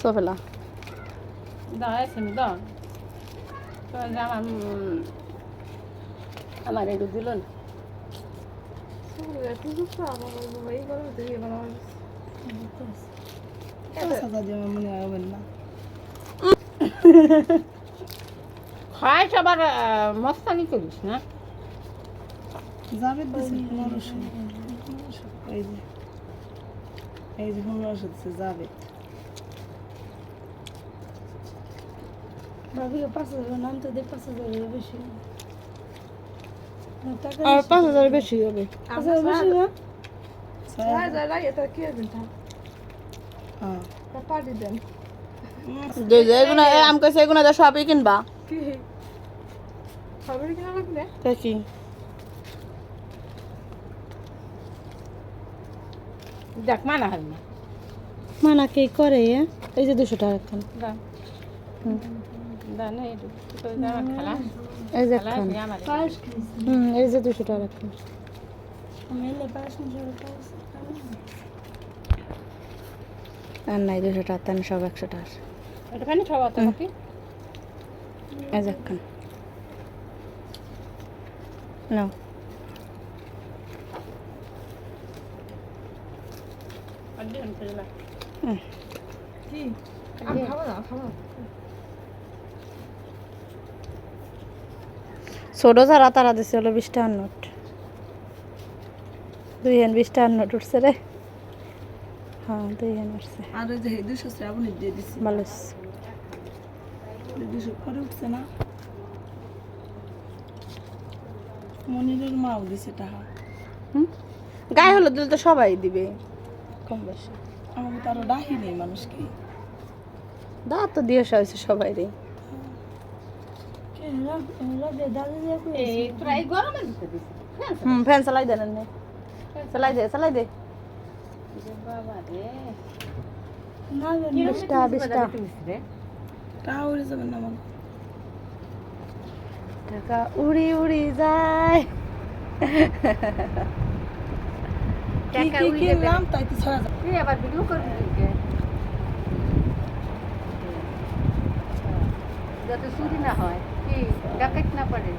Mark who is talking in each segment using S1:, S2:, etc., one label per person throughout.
S1: সোফেলা
S2: দাও এসে মি দাও আমার একটু দিল না
S1: না
S2: খাই সবার মস্তানি করিস না
S1: যাবে দিছে পনেরোশো এই যে এই যে পনেরোশো দিচ্ছে যাবে
S3: ভাবি পাঁচ হাজার বেশি
S1: আর পাঁচ হাজার বেশি হবে
S3: পাঁচ হাজার বেশি না
S1: ছয় হাজার।
S3: লাগে তা কি হবে
S1: হ্যাঁ
S3: পার্টি দেন
S1: আম কাছে সবই কিনবা
S3: কি কিনা লাগবে
S1: কি
S2: দেখ মানা হবে না।
S1: মানা কে করে এই যে দুশো টাকা খান
S2: দা দা না একটু তো আমার খেলা।
S1: এই যে খান। হুম এই যে দুশো টাকা খান আর নাই দুশো টাকা সব একশো টাকা এই যে খান। নাও
S2: আর দিন ফেলা
S1: হুম।
S3: কি আমি খাব না খাব না।
S1: ছোট যারা তারা দিছে হলো বিশ টাকার নোট। দুই হেন বিশ টাকার নোট উঠছে রে। হ্যাঁ দুই হেন উঠছে।
S4: আর যে দুশো শ্রাবণী দিয়ে দিছি।
S1: ভালো হইছে।
S4: দুশো পরে উঠছে না। মনিরের মাও দিছে টাকা।
S1: গায়ে হলুদ দিলে তো সবাই দিবে। কম বেশি।
S4: আমাকে তো আরও ডাকি নেই মানুষকে।
S1: তো দিয়ে হয়েছে সবাই রে হুম ফ্যান চালাই দেন চালাই দে চালাই দে।
S2: বাবা রে।
S3: না
S1: বিশটা বিশটা।
S4: টাকা উড়ে যাবে না আমার।
S1: টাকা উড়ি উড়ি যায়।
S4: কি কি কিনলাম? তাই তো ছয় হাজার
S2: তুই আবার ভিডিও করবি যাতে চুরি না হয়। কি ডাকাত না পারে।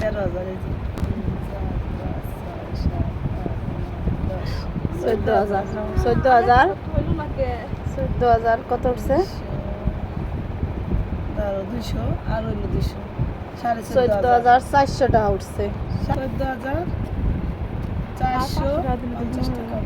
S4: তেরো হাজার এই যে।
S1: চোদ্দ হাজার। চোদ্দ হাজার? চোদ্দ হাজার কত উঠছে?
S4: দুশো আর হইল দুশো সাড়ে চোদ্দ হাজার।
S1: চারশো টাকা উঠছে।
S4: চোদ্দ হাজার চারশো পঞ্চাশ টাকা।